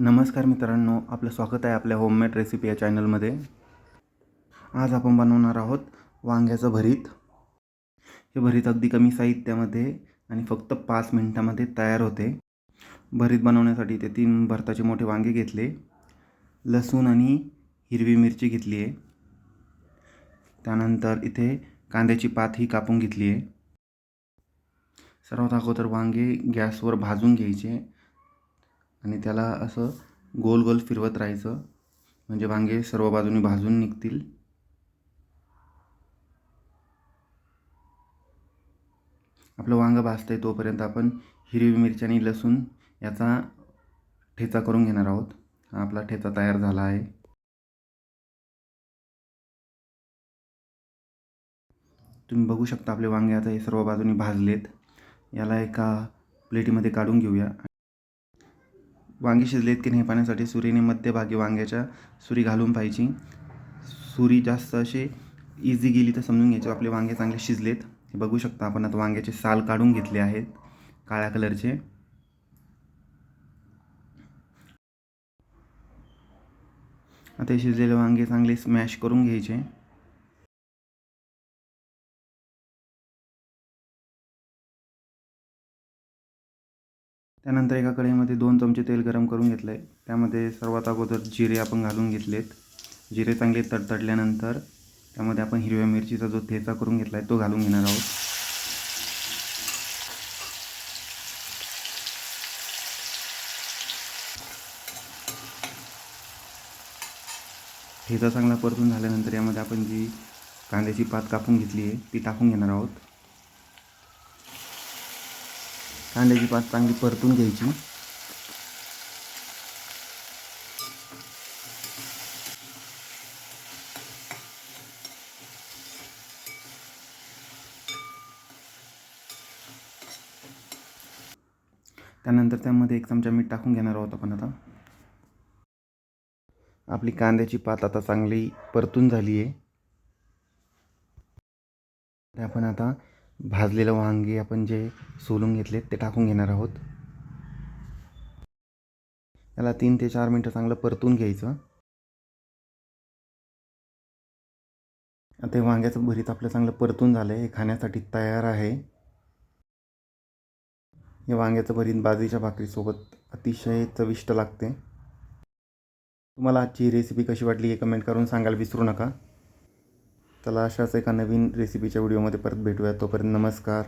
नमस्कार मित्रांनो आपलं स्वागत आहे आपल्या होममेड रेसिपी या चॅनलमध्ये आज आपण बनवणार आहोत वांग्याचं भरीत. हे भरीत अगदी कमी साहित्यामध्ये आणि फक्त पाच मिनटामध्ये तयार होते. भरीत बनवण्यासाठी ते तीन भरताचे मोठे वांगे घेतले. लसूण आणि हिरवी मिरची घेतली आहे. त्यानंतर इथे कांद्याची पात ही कापून घेतली आहे. सर्वात अगोदर वांगे गॅसवर भाजून घ्यायचे. आणि त्याला असं गोल गोल फिरवत राहायचं. म्हणजे वांगे सर्व बाजूनी भाजून निघतील. आपलं वांगं भाजतं आहे तोपर्यंत आपण हिरवी मिरची आणि लसूण याचा ठेचा करून घेणार आहोत. आपला ठेचा तयार झाला आहे. तुम्ही बघू शकता आपले वांगे आता हे सर्व बाजूनी भाजलेत. याला एका प्लेटीमध्ये काढून घेऊया वांगी शिजलेत की नाही पाण्यासाठी सुरीने मध्यभागी वांग्याच्या सुरी घालून पाहिजे सुरी जास्त असे इझी गेली तर समजून घ्यायचे. आपले वांगे चांगले शिजलेत. हे बघू शकता आपण आता वांग्याचे साल काढून घेतले आहेत. काळ्या कलरचे. आता हे शिजलेले वांगे चांगले स्मॅश करून घ्यायचे. त्यानंतर एका कढईमध्ये दोन चमचे तेल गरम करून घेतलं आहे त्यामध्ये सर्वात अगोदर जिरे आपण घालून घेतलेत. जिरे चांगले तडतडल्यानंतर त्यामध्ये आपण हिरव्या मिरचीचा जो ठेचा करून घेतला आहे तो घालून घेणार आहोत. ठेचा चांगला परतून झाल्यानंतर यामध्ये आपण जी कांद्याची पात कापून घेतली आहे ती टाकून घेणार आहोत. कांद्याची पात चांगली परतून घ्यायची. त्यानंतर त्यामध्ये एक चमचा मीठ टाकून घेणार आहोत आपण आता. आपली कांद्याची पात आता चांगली परतून झाली आहे आपण आता भाजलेलं वांगे आपण जे सोलून घेतले ते टाकून घेणार आहोत. याला तीन ते चार मिनटं चांगलं परतून घ्यायचं. आता हे वांग्याचं भरीत आपलं चांगलं परतून झालं आहे हे खाण्यासाठी तयार आहे. हे वांग्याचं भरीत बाजरीच्या भाकरीसोबत अतिशय चविष्ट लागते. तुम्हाला आजची रेसिपी कशी वाटली हे कमेंट करून सांगायला विसरू नका. चला अशाच एका नवीन रेसिपीच्या व्हिडिओमध्ये परत भेटूया. तोपर्यंत नमस्कार.